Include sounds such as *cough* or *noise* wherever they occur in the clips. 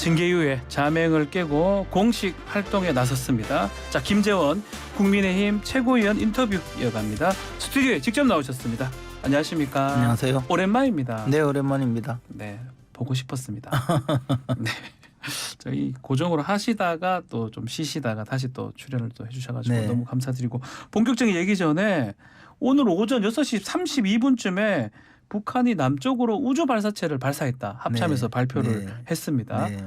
징계 이후에 자맹을 깨고 공식 활동에 나섰습니다. 자 김재원 국민의힘 최고위원 인터뷰 이어갑니다. 스튜디오에 직접 나오셨습니다. 안녕하십니까? 안녕하세요. 오랜만입니다. 네 오랜만입니다. 네, 보고 싶었습니다. *laughs* 네. 저희 고정으로 하시다가 또 좀 쉬시다가 다시 또 출연을 또 해주셔가지고 네. 너무 감사드리고 본격적인 얘기 전에 오늘 오전 6시 32분쯤에 북한이 남쪽으로 우주 발사체를 발사했다 합참에서 네. 발표를 네. 했습니다. 네.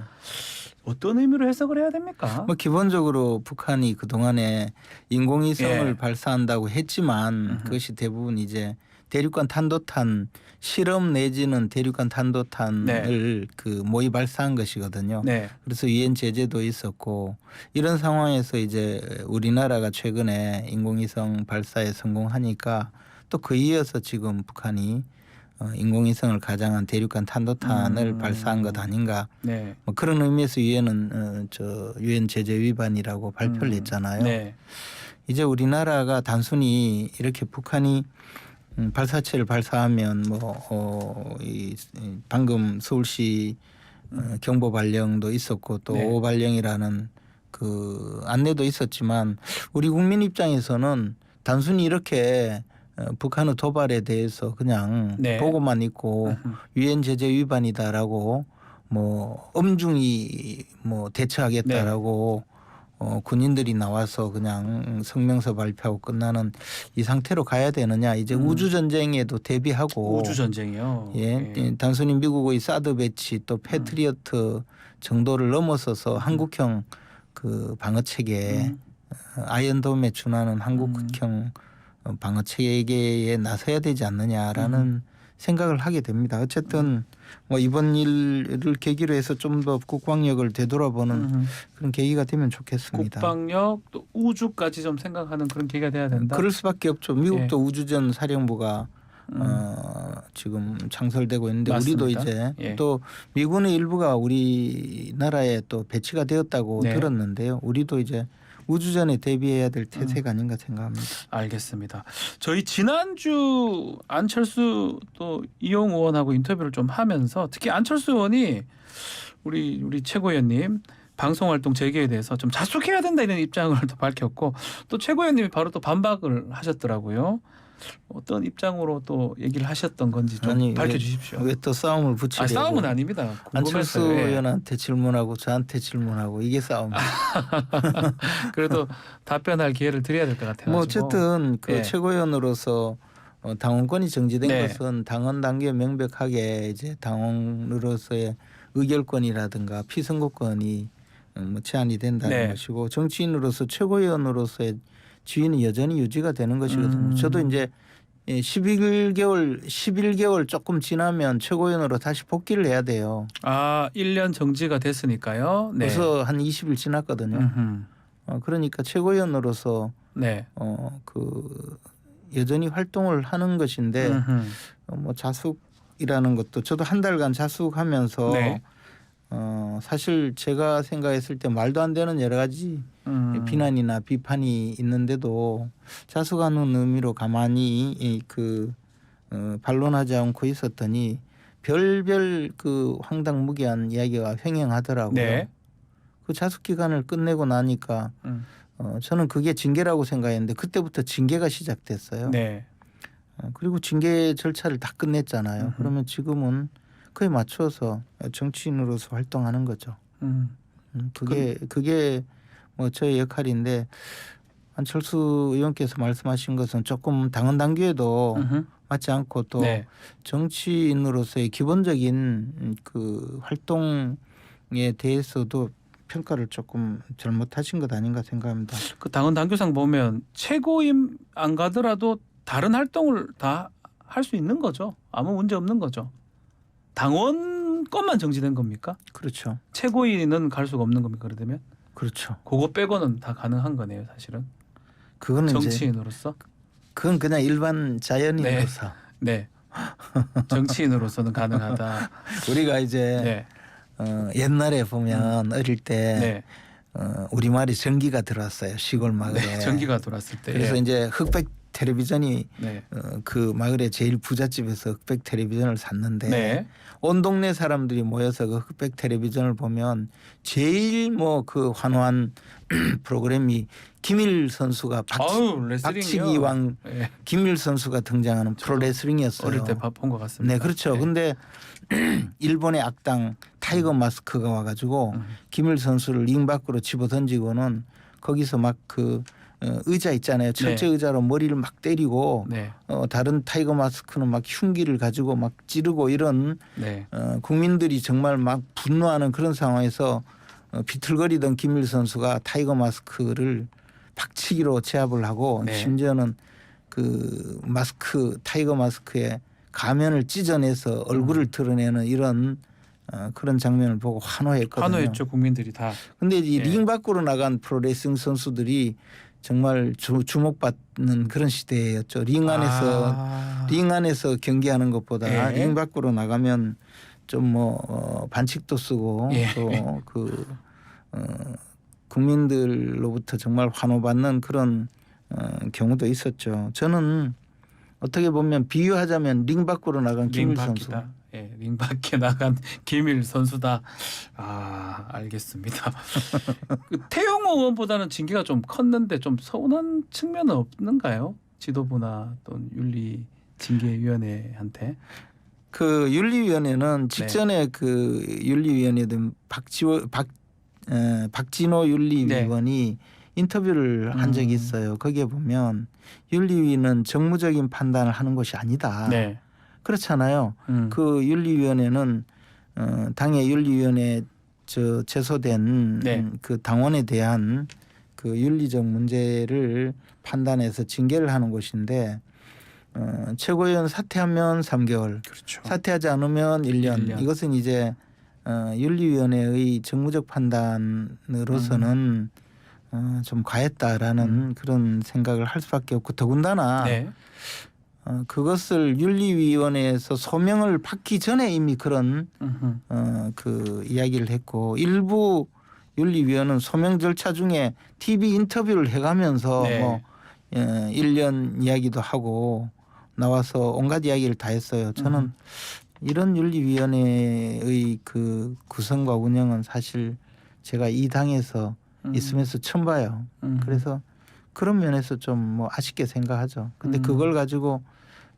어떤 의미로 해석을 해야 됩니까? 뭐 기본적으로 북한이 그 동안에 인공위성을 예. 발사한다고 했지만 음흠. 그것이 대부분 이제 대륙간 탄도탄 실험 내지는 대륙간 탄도탄을 그 모의 발사한 것이거든요. 네, 그래서 유엔 제재도 있었고 이런 상황에서 이제 우리나라가 최근에 인공위성 발사에 성공하니까 또 그 이어서 지금 북한이 어, 인공위성을 가장한 대륙간 탄도탄을 음. 발사한 것 아닌가 네, 뭐 그런 의미에서 유엔은 어, 저 유엔 제재 위반이라고 발표를 음. 했잖아요. 네, 이제 우리나라가 단순히 이렇게 북한이 음, 발사체를 발사하면 뭐 어, 이, 이 방금 서울시 어, 경보 발령도 있었고 또 네. 오호 발령이라는 그 안내도 있었지만 우리 국민 입장에서는 단순히 이렇게 어, 북한의 도발에 대해서 그냥 네. 보고만 있고. *laughs* 유엔 제재 위반이다라고 뭐 엄중히 뭐 대처하겠다라고 네. 어, 군인들이 나와서 그냥 성명서 발표하고 끝나는 이 상태로 가야 되느냐 이제 음. 우주 전쟁에도 대비하고 우주 전쟁이요. 예, 예. 예, 단순히 미국의 사드 배치 또 패트리어트 정도를 넘어서서 한국형 그 방어 체계 음. 어, 아이언돔에 준하는 한국형 어, 방어 체계에 나서야 되지 않느냐라는 음. 생각을 하게 됩니다. 어쨌든 뭐 이번 일을 계기로 해서 좀 더 국방력을 되돌아보는 음. 그런 계기가 되면 좋겠습니다. 국방력 또 우주까지 좀 생각하는 그런 계기가 돼야 된다. 그럴 수밖에 없죠. 미국도 우주전 사령부가 음. 어, 지금 창설되고 있는데 맞습니다. 우리도 이제 예. 또 미군의 일부가 우리나라에 또 배치가 되었다고 네. 들었는데요. 우리도 이제 우주전에 대비해야 될 태세가 아닌가 생각합니다. 알겠습니다. 저희 지난주 안철수 또 이용 의원하고 인터뷰를 좀 하면서 특히 안철수 의원이 우리 우리 최고위원님 방송 활동 재개에 대해서 좀 자숙해야 된다 이런 입장을 *laughs* 또 밝혔고 또 최고위원님이 바로 또 반박을 하셨더라고요. 어떤 입장으로 또 얘기를 하셨던 건지 좀 아니, 밝혀주십시오. 왜 또 싸움을 아 붙이려고? 싸움은 아닙니다. 안철수 궁금해서요. 예. 의원한테 질문하고 저한테 질문하고 이게 싸움. 아, *laughs* 그래도 답변할 기회를 드려야 될 것 같아요. 뭐 어쨌든 그 예. 최고위원으로서 어, 당원권이 정지된 네. 것은 당원 단계 명백하게 이제 당원으로서의 의결권이라든가 피선거권이 어, 뭐 제한이 된다는 네. 것이고 정치인으로서 최고위원으로서의 지위는 여전히 유지가 되는 것이거든요. 음. 저도 이제 예, 11개월 11개월 조금 지나면 최고위원으로 다시 복귀를 해야 돼요. 아 1년 정지가 됐으니까요. 네. 벌써 한 20일 지났거든요. 음흠. 어, 그러니까 최고위원으로서 네. 어, 그 여전히 활동을 하는 것인데. 어, 뭐 자숙이라는 것도 저도 한 달간 자숙하면서 네. 어, 사실 제가 생각했을 때 말도 안 되는 여러 가지 음. 비난이나 비판이 있는데도 자숙하는 의미로 가만히 이그 어, 반론하지 않고 있었더니 별별 그 황당무계한 이야기가 횡행하더라고요. 네. 그 자숙 기간을 끝내고 나니까 음. 어, 저는 그게 징계라고 생각했는데 그때부터 징계가 시작됐어요. 네. 어, 그리고 징계 절차를 다 끝냈잖아요. 음흠. 그러면 지금은 그에 맞춰서 정치인으로서 활동하는 거죠. 음. 음, 그게 그게 뭐 저의 역할인데 안철수 의원께서 말씀하신 것은 조금 당헌 당규에도 음흠. 맞지 않고 또 네. 정치인으로서의 기본적인 음, 그 활동에 대해서도 평가를 조금 잘못하신 것 아닌가 생각합니다. 그 당헌 당규상 보면 최고임 안 가더라도 다른 활동을 다 할 수 있는 거죠. 아무 문제 없는 거죠. 당원 것만 정지된 겁니까? 그렇죠. 최고위는 갈 수가 없는 겁니까? 그러면 그렇죠. 그거 빼고는 다 가능한 거네요, 사실은. 그거는 정치인으로서. 그건 그냥 일반 자연인으로서 네. 정치인으로서는 가능하다. *laughs* 우리가 이제 네. 어, 옛날에 보면 어릴 때 네. 어, 우리 말이 전기가 들어왔어요 시골 마을에. 네. 전기가 돌았을 때. 그래서 예. 이제 흑백 텔레비전이 네. 어, 그 마을의 제일 부잣집에서 흑백 텔레비전을 샀는데 네. 온 동네 사람들이 모여서 그 흑백 텔레비전을 보면 제일 뭐 그 환호한 *clears throat* 프로그램이 김일 선수가 박치, 아우 레슬링이요. 박치기 왕 네. 김일 선수가 등장하는 프로레슬링이었어요. 어릴 때 본 것 같습니다. 네, 그렇죠. 네. 근데 *clears throat* 일본의 악당 타이거 마스크가 와가지고 음. 김일 선수를 링 밖으로 집어 던지고는 거기서 막 그 의자 있잖아요. 철제 네. 의자로 머리를 막 때리고 네. 어, 다른 타이거 마스크는 막 흉기를 가지고 막 찌르고 이런 네. 어, 국민들이 정말 막 분노하는 그런 상황에서 어, 비틀거리던 김일 선수가 타이거 마스크를 박치기로 제압을 하고 네. 심지어는 그 마스크 타이거 마스크에 가면을 찢어내서 얼굴을 드러내는 이런 어, 그런 장면을 보고 환호했거든요. 환호했죠 국민들이 다. 근데 이 예. 링 밖으로 나간 프로레슬링 선수들이 정말 주, 주목받는 그런 시대였죠. 링 안에서 아. 링 안에서 경기하는 것보다 예. 링 밖으로 나가면 좀뭐 어, 반칙도 쓰고 예. 또그 어, 국민들로부터 정말 환호받는 그런 어, 경우도 있었죠. 저는 어떻게 보면 비유하자면 링 밖으로 나간 링 김일 선수. 예, 링 밖에 나간 *laughs* 김일 선수다. 아, 알겠습니다. *laughs* 그 태영호 의원보다는 징계가 좀 컸는데 좀 서운한 측면은 없는가요? 지도부나 또 윤리 징계위원회한테. 그 네. 윤리위원회는 직전에 그 윤리위원회든 박지호 박 에, 박진호 윤리위원이 인터뷰를 한 적이 네. 음. 있어요. 거기에 보면 윤리위는 정무적인 판단을 하는 것이 아니다. 네. 그렇잖아요. 음. 그 윤리위원회는 어, 당의 윤리위원회 저 제소된 네. 음, 그 당원에 대한 그 윤리적 문제를 판단해서 징계를 하는 곳인데 어, 최고위원 사퇴하면 3개월, 그렇죠. 사퇴하지 않으면 1년. 일 년. 이것은 이제 어, 윤리위원회의 정무적 판단으로서는 어, 좀 과했다라는 음. 그런 생각을 할 수밖에 없고 더군다나 네. 어, 그것을 윤리위원회에서 소명을 받기 전에 이미 그런. 어, 그 이야기를 했고 일부 윤리위원은 소명 절차 중에 TV 인터뷰를 해가면서 네. 뭐 예, 1년 이야기도 하고 나와서 온갖 이야기를 다 했어요. 저는 음. 이런 윤리위원회의 그 구성과 운영은 사실 제가 이 당에서 음. 있으면서 처음 봐요. 음. 그래서 그런 면에서 좀 뭐 아쉽게 생각하죠. 근데 음. 그걸 가지고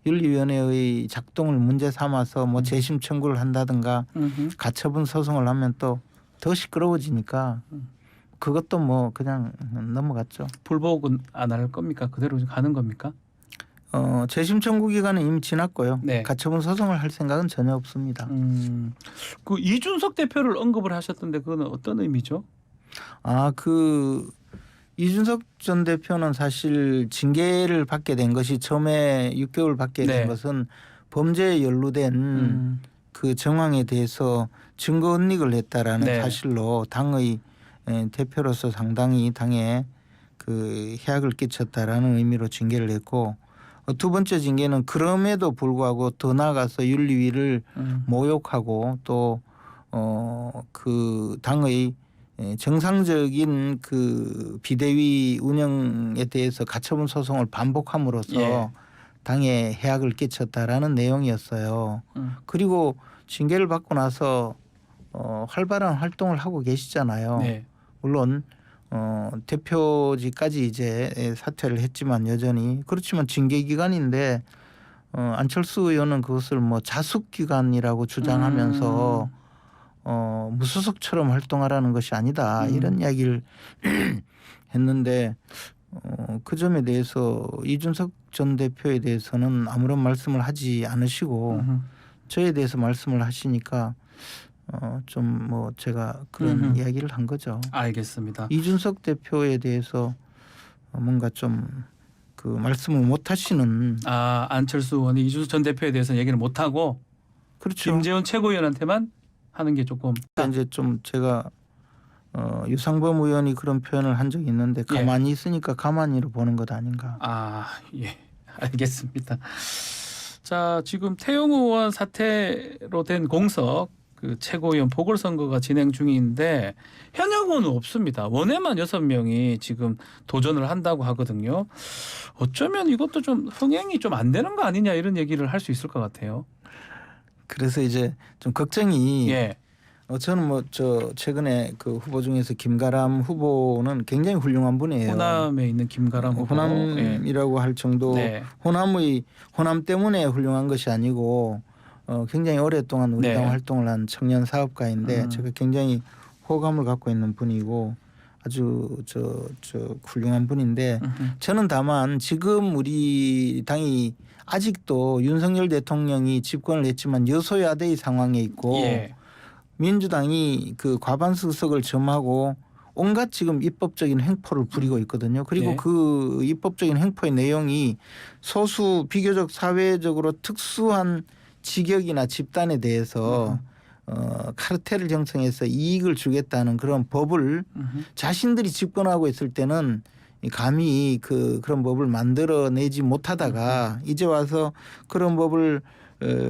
윤리위원회의 작동을 문제 삼아서 뭐 음. 재심 청구를 한다든가 음흠. 가처분 소송을 하면 또 더 시끄러워지니까 음. 그것도 뭐 그냥 넘어갔죠. 불복은 안 할 겁니까? 그대로 가는 겁니까? 어, 재심 청구 기간은 이미 지났고요. 네. 가처분 소송을 할 생각은 전혀 없습니다. 음. 그 이준석 대표를 언급을 하셨던데 그거는 어떤 의미죠? 아, 그 이준석 전 대표는 사실 징계를 받게 된 것이 처음에 6개월 받게 된 네. 것은 범죄에 연루된 음. 그 정황에 대해서 증거 은닉을 했다라는 네. 사실로 당의 에, 대표로서 상당히 당에 그 해악을 끼쳤다라는 의미로 징계를 했고 어, 두 번째 징계는 그럼에도 불구하고 더 나아가서 윤리위를 음. 모욕하고 또 어 그 당의 에, 정상적인 그 비대위 운영에 대해서 가처분 소송을 반복함으로써 예. 당에 해악을 끼쳤다라는 내용이었어요. 음. 그리고 징계를 받고 나서 어, 활발한 활동을 하고 계시잖아요. 네. 물론 어, 대표직까지 이제 사퇴를 했지만 여전히 그렇지만 징계 기간인데 어, 안철수 의원은 그것을 뭐 자숙 기간이라고 주장하면서 음. 어, 무소속처럼 활동하라는 것이 아니다 음. 이런 이야기를 *clears throat* 했는데 어, 그 점에 대해서 이준석 전 대표에 대해서는 아무런 말씀을 하지 않으시고 음흠. 저에 대해서 말씀을 하시니까 어, 좀 뭐 제가 그런 음흠. 이야기를 한 거죠. 알겠습니다. 이준석 대표에 대해서 어, 뭔가 좀 그 말씀을 못 하시는 아 안철수 의원이 이준석 전 대표에 대해서 얘기를 못 하고 그렇죠. 김재원 최고위원한테만 하는 게 조금 그러니까 이제 좀 제가 어, 유상범 의원이 그런 표현을 한 적이 있는데 예. 가만히 있으니까 가만히로 보는 것 아닌가. 아 예 알겠습니다. 자 지금 태용 의원 사태로 된 공석 그 최고위원 보궐선거가 진행 중인데 현역 의원은 없습니다. 원외만 여섯 명이 지금 도전을 한다고 하거든요. 어쩌면 이것도 좀 흥행이 좀 안 되는 거 아니냐 이런 얘기를 할 수 있을 것 같아요. 그래서 이제 좀 걱정이 예. 어, 저는 뭐 저 최근에 그 후보 중에서 김가람 후보는 굉장히 훌륭한 분이에요. 호남에 있는 김가람 어, 후보. 예. 호남이라고 할 정도 네. 호남의 호남 때문에 훌륭한 것이 아니고 어, 굉장히 오랫동안 우리 네. 당 활동을 한 청년 사업가인데 음. 제가 굉장히 호감을 갖고 있는 분이고 아주 저, 저 훌륭한 분인데 음흠. 저는 다만 지금 우리 당이 아직도 윤석열 대통령이 집권을 했지만 여소야대의 상황에 있고 예. 민주당이 그 과반수석을 점하고 온갖 지금 입법적인 행포를 부리고 있거든요. 그리고 네. 그 입법적인 행포의 내용이 소수 비교적 사회적으로 특수한 직역이나 집단에 대해서 어, 카르텔을 형성해서 이익을 주겠다는 그런 법을. 자신들이 집권하고 있을 때는 이 감히 그 그런 법을 만들어내지 못하다가 이제 와서 그런 법을 어,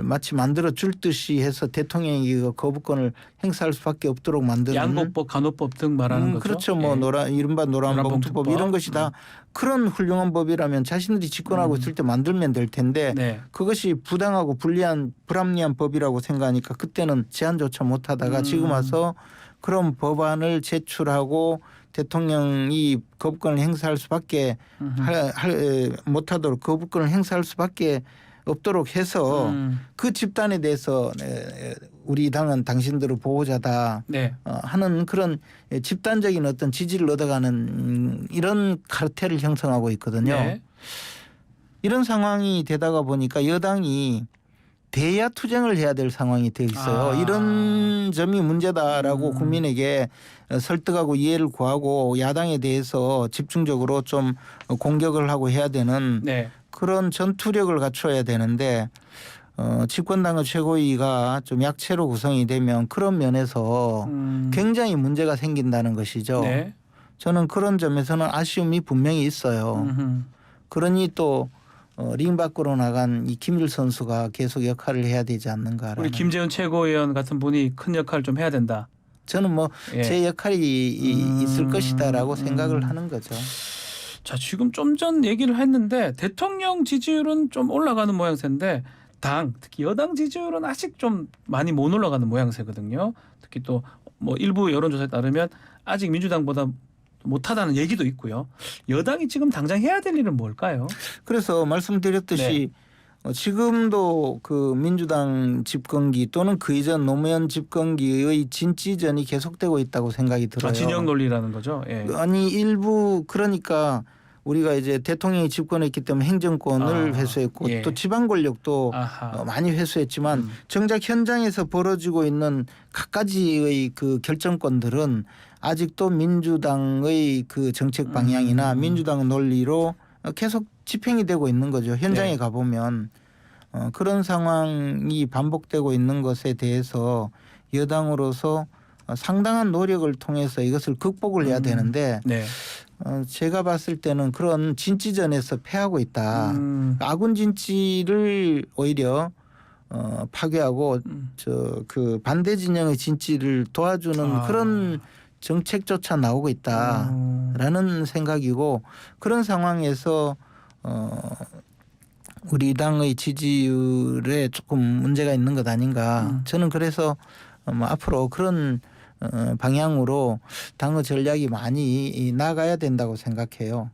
마치 만들어 줄 듯이 해서 대통령이 그 거부권을 행사할 수밖에 없도록 만드는 양곡법, 간호법 등 말하는 음, 거죠. 그렇죠. 뭐 예. 노란 이른바 노란 노란 봉투법 봉투법. 이런 것이 다 그런 훌륭한 법이라면 자신들이 집권하고 음. 있을 때 만들면 될 텐데 네. 그것이 부당하고 불리한 불합리한 법이라고 생각하니까 그때는 제한조차 못하다가 음. 지금 와서 그런 법안을 제출하고 대통령이 거부권을 행사할 수밖에. 할, 할, 에, 못하도록 거부권을 행사할 수밖에 없도록 해서 음. 그 집단에 대해서 에, 우리 당은 당신들의 보호자다 네. 어, 하는 그런 집단적인 어떤 지지를 얻어가는 음, 이런 카르텔을 형성하고 있거든요. 네. 이런 상황이 되다가 보니까 여당이 대야 투쟁을 해야 될 상황이 돼 있어요. 아. 이런 점이 문제다라고 음. 국민에게 설득하고 이해를 구하고 야당에 대해서 집중적으로 좀 공격을 하고 해야 되는 네. 그런 전투력을 갖춰야 되는데 어, 집권당의 최고위가 좀 약체로 구성이 되면 그런 면에서 음. 굉장히 문제가 생긴다는 것이죠. 네. 저는 그런 점에서는 아쉬움이 분명히 있어요. 음흠. 그러니 또 어, 링 밖으로 나간 이 김일 선수가 계속 역할을 해야 되지 않는가라는. 우리 김재현 최고위원 같은 분이 큰 역할을 좀 해야 된다. 저는 뭐제 예. 역할이 이- 음, 있을 것이다라고 음. 생각을 하는 거죠. 자 지금 좀 전 얘기를 했는데 대통령 지지율은 좀 올라가는 모양새인데 당 특히 여당 지지율은 아직 좀 많이 못 올라가는 모양새거든요. 특히 또 뭐 일부 여론조사에 따르면 아직 민주당보다 못하다는 얘기도 있고요. 여당이 지금 당장 해야 될 일은 뭘까요? 그래서 말씀드렸듯이 네. 어, 지금도 그 민주당 집권기 또는 그 이전 노무현 집권기의 진지전이 계속되고 있다고 생각이 들어요. 아, 진영 논리라는 거죠. 예. 아니 일부 그러니까 우리가 이제 대통령이 집권했기 때문에 행정권을 아, 회수했고 예. 또 지방 권력도 아하. 어, 많이 회수했지만 음. 정작 현장에서 벌어지고 있는 각가지의 그 결정권들은 아직도 민주당의 그 정책 방향이나 음. 민주당 논리로 계속 집행이 되고 있는 거죠. 현장에 네. 가보면 어, 그런 상황이 반복되고 있는 것에 대해서 여당으로서 어, 상당한 노력을 통해서 이것을 극복을 해야 음. 되는데 네. 어, 제가 봤을 때는 그런 진지전에서 패하고 있다. 음. 아군 진지를 오히려 어, 파괴하고 음. 저그 반대 진영의 진지를 도와주는 아. 그런 정책조차 나오고 있다라는 음. 생각이고 그런 상황에서 어 우리 당의 지지율에 조금 문제가 있는 것 아닌가 음. 저는 그래서 어, 뭐 앞으로 그런 어, 방향으로 당의 전략이 많이 이, 나가야 된다고 생각해요.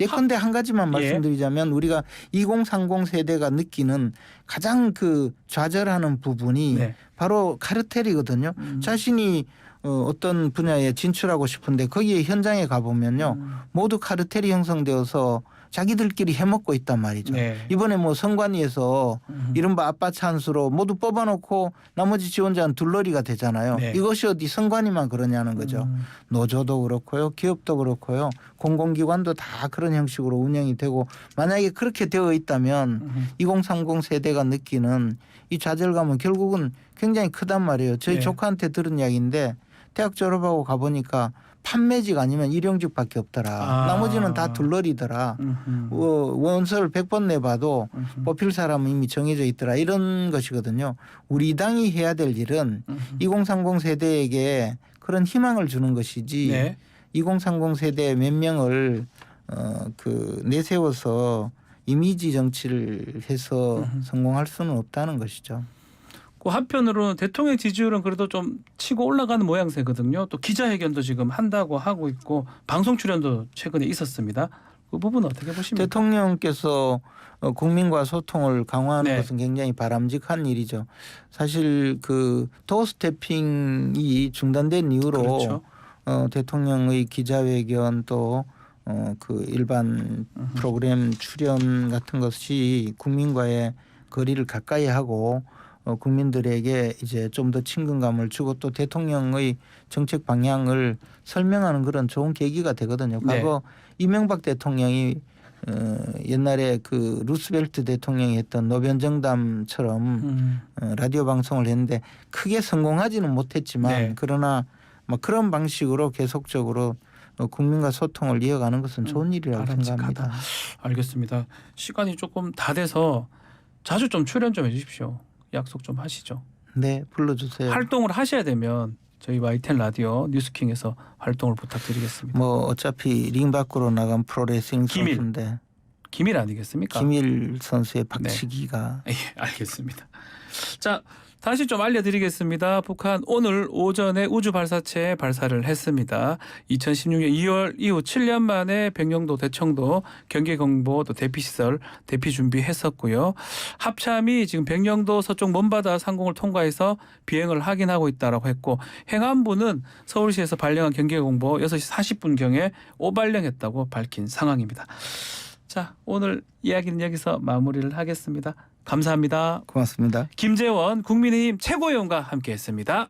예컨대 한 가지만 예. 말씀드리자면 우리가 2030 세대가 느끼는 가장 그 좌절하는 부분이 네. 바로 카르텔이거든요. 음. 자신이 어, 어떤 분야에 진출하고 싶은데 거기에 현장에 가보면요 음. 모두 카르텔이 형성되어서 자기들끼리 해먹고 있단 말이죠. 네. 이번에 뭐 선관위에서 음. 이른바 아빠 찬스로 모두 뽑아놓고 나머지 지원자는 둘러리가 되잖아요. 네. 이것이 어디 선관위만 그러냐는 거죠. 음. 노조도 그렇고요, 기업도 그렇고요, 공공기관도 다 그런 형식으로 운영이 되고 만약에 그렇게 되어 있다면 음. 2030 세대가 느끼는 이 좌절감은 결국은 굉장히 크단 말이에요. 저희 네. 조카한테 들은 이야기인데 대학 졸업하고 가보니까 판매직 아니면 일용직밖에 없더라. 아. 나머지는 다 둘러리더라. 어, 원서를 100번 내봐도 음흠. 뽑힐 사람은 이미 정해져 있더라. 이런 것이거든요. 우리 당이 해야 될 일은 음흠. 2030 세대에게 그런 희망을 주는 것이지 네. 2030 세대 몇 명을 어, 그 내세워서 이미지 정치를 해서 음흠. 성공할 수는 없다는 것이죠. 그 한편으로는 대통령 지지율은 그래도 좀 치고 올라가는 모양새거든요. 또 기자회견도 지금 한다고 하고 있고 방송 출연도 최근에 있었습니다. 그 부분 어떻게 보십니까? 대통령께서 어, 국민과 소통을 강화하는 네. 것은 굉장히 바람직한 일이죠. 사실 그 도어 스태핑이 중단된 이후로 그렇죠. 어, 대통령의 기자회견 또 어, 그 일반. 프로그램 출연 같은 것이 국민과의 거리를 가까이 하고 어, 국민들에게 이제 좀 더 친근감을 주고 또 대통령의 정책 방향을 설명하는 그런 좋은 계기가 되거든요. 네. 과거 이명박 대통령이 어, 옛날에 그 루스벨트 대통령이 했던 노변정담처럼 음. 어, 라디오 방송을 했는데 크게 성공하지는 못했지만 네. 그러나 뭐 그런 방식으로 계속적으로 어, 국민과 소통을 이어가는 것은 좋은 음, 일이라고 바람직하다. 생각합니다. 알겠습니다. 시간이 조금 다 돼서 자주 좀 출연 좀 해주십시오. 약속 좀 하시죠. 네, 불러주세요. 활동을 하셔야 되면 저희 YTN 라디오 뉴스킹에서 활동을 부탁드리겠습니다. 뭐 어차피 링 밖으로 나간 프로레슬링 기밀. 선수인데 기밀 아니겠습니까? 김일 선수의 네. 박치기가 *laughs* 예, 알겠습니다. 자, 다시 좀 알려드리겠습니다. 북한 오늘 오전에 우주 발사체 발사를 했습니다. 2016년 2월 이후 7년 만에 백령도, 대청도, 경계공보 또 대피 시설 대피 준비했었고요. 합참이 지금 백령도 서쪽 먼바다 상공을 통과해서 비행을 하긴 하고 있다라고 했고 행안부는 서울시에서 발령한 경계공보 6시 40분 경에 오발령했다고 밝힌 상황입니다. 자, 오늘 이야기는 여기서 마무리를 하겠습니다. 감사합니다. 고맙습니다. 김재원 국민의힘 최고위원과 함께했습니다.